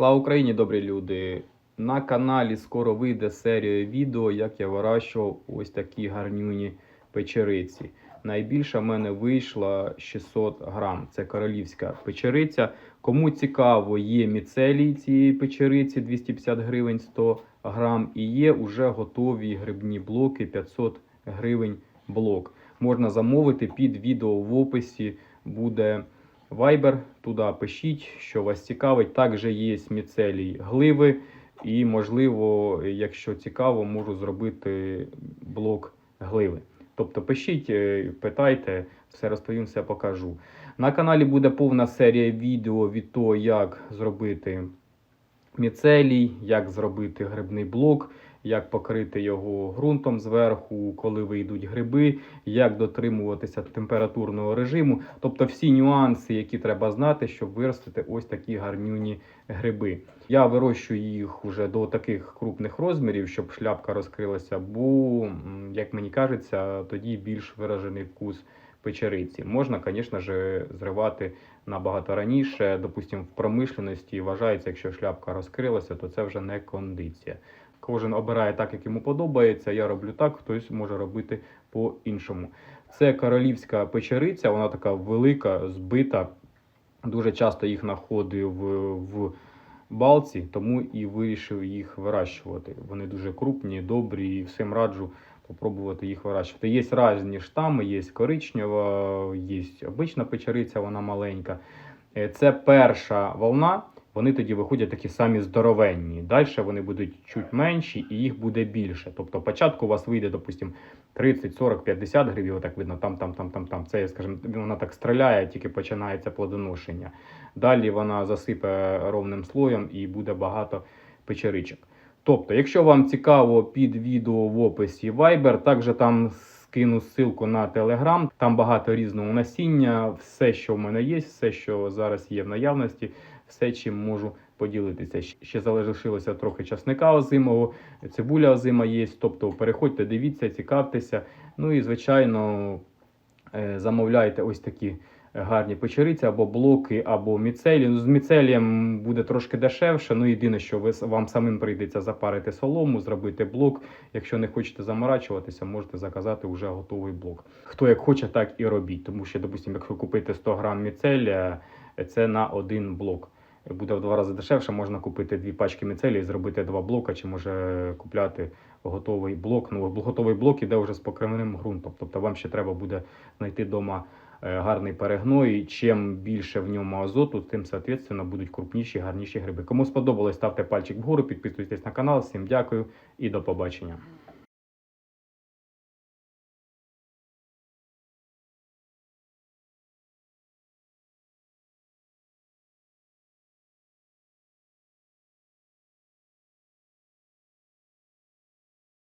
Слава Україні, добрі люди! На каналі скоро вийде серія відео, як я вирощував ось такі гарнюні печериці. Найбільша в мене вийшла 600 грам. Це королівська печериця. Кому цікаво, є міцелій цієї печериці 250 гривень 100 грам. І є уже готові грибні блоки 500 гривень блок. Можна замовити під відео в описі. Буде Viber, туди пишіть, що вас цікавить. Також є міцелій гливи. І, можливо, якщо цікаво, можу зробити блок гливи. Тобто пишіть, е, питайте, все розповім, все покажу. На каналі буде повна серія відео від того, як зробити міцелій, як зробити грибний блок, як покрити його ґрунтом зверху, коли вийдуть гриби, як дотримуватися температурного режиму. Тобто всі нюанси, які треба знати, щоб виростити ось такі гарнюні гриби. Я вирощую їх уже до таких крупних розмірів, щоб шляпка розкрилася, бо, як мені кажеться, тоді більш виражений вкус печериці. Можна, звісно ж, зривати набагато раніше. Допустимо, в промишленості вважається, якщо шляпка розкрилася, то це вже не кондиція. Кожен обирає так, як йому подобається. Я роблю так, хтось може робити по-іншому. Це королівська печериця, вона така велика, збита. Дуже часто їх знаходив в, балці, тому і вирішив їх вирощувати. Вони дуже крупні, добрі, і всім раджу попробувати їх вирощувати. Є різні штами, є коричнева, є обична печериця, вона маленька. Е, Це перша волна. Вони тоді виходять такі самі здоровенні. Далі вони будуть чуть менші і їх буде більше. Тобто, спочатку у вас вийде, допустимо, 30, 40, 50 гривень, отак видно, там, там, там, там, там. Це, скажімо, вона так стріляє, тільки починається плодоношення. Далі вона засипе ровним слоєм і буде багато печеричок. Тобто, якщо вам цікаво, під відео в описі Viber, також там скину ссылку на телеграм. там багато різного насіння, все, що в мене є, все, що зараз є в наявності, все, чим можу поділитися. Ще залишилося трохи часника озимого, цибуля озима є. Тобто переходьте, дивіться, цікавтеся. Ну і звичайно, е, замовляйте ось такі гарні печериці або блоки, або міцелі. Ну, з міцелієм буде трошки дешевше. Ну єдине, що ви вам самим прийдеться запарити солому, зробити блок. Якщо не хочете заморачуватися, можете заказати вже готовий блок. Хто як хоче, так і робіть. Тому що, допустимо, якщо купити 100 грам міцелія, це на один блок. Буде в два рази дешевше, можна купити дві пачки міцелії, зробити два блока, чи може купляти готовий блок. Ну, готовий блок іде вже з покривним ґрунтом. Тобто вам ще треба буде знайти вдома гарний перегной. Чим більше в ньому азоту, тим соответственно будуть крупніші, гарніші гриби. Кому сподобалось, ставте пальчик вгору, підписуйтесь на канал. Всім дякую і до побачення.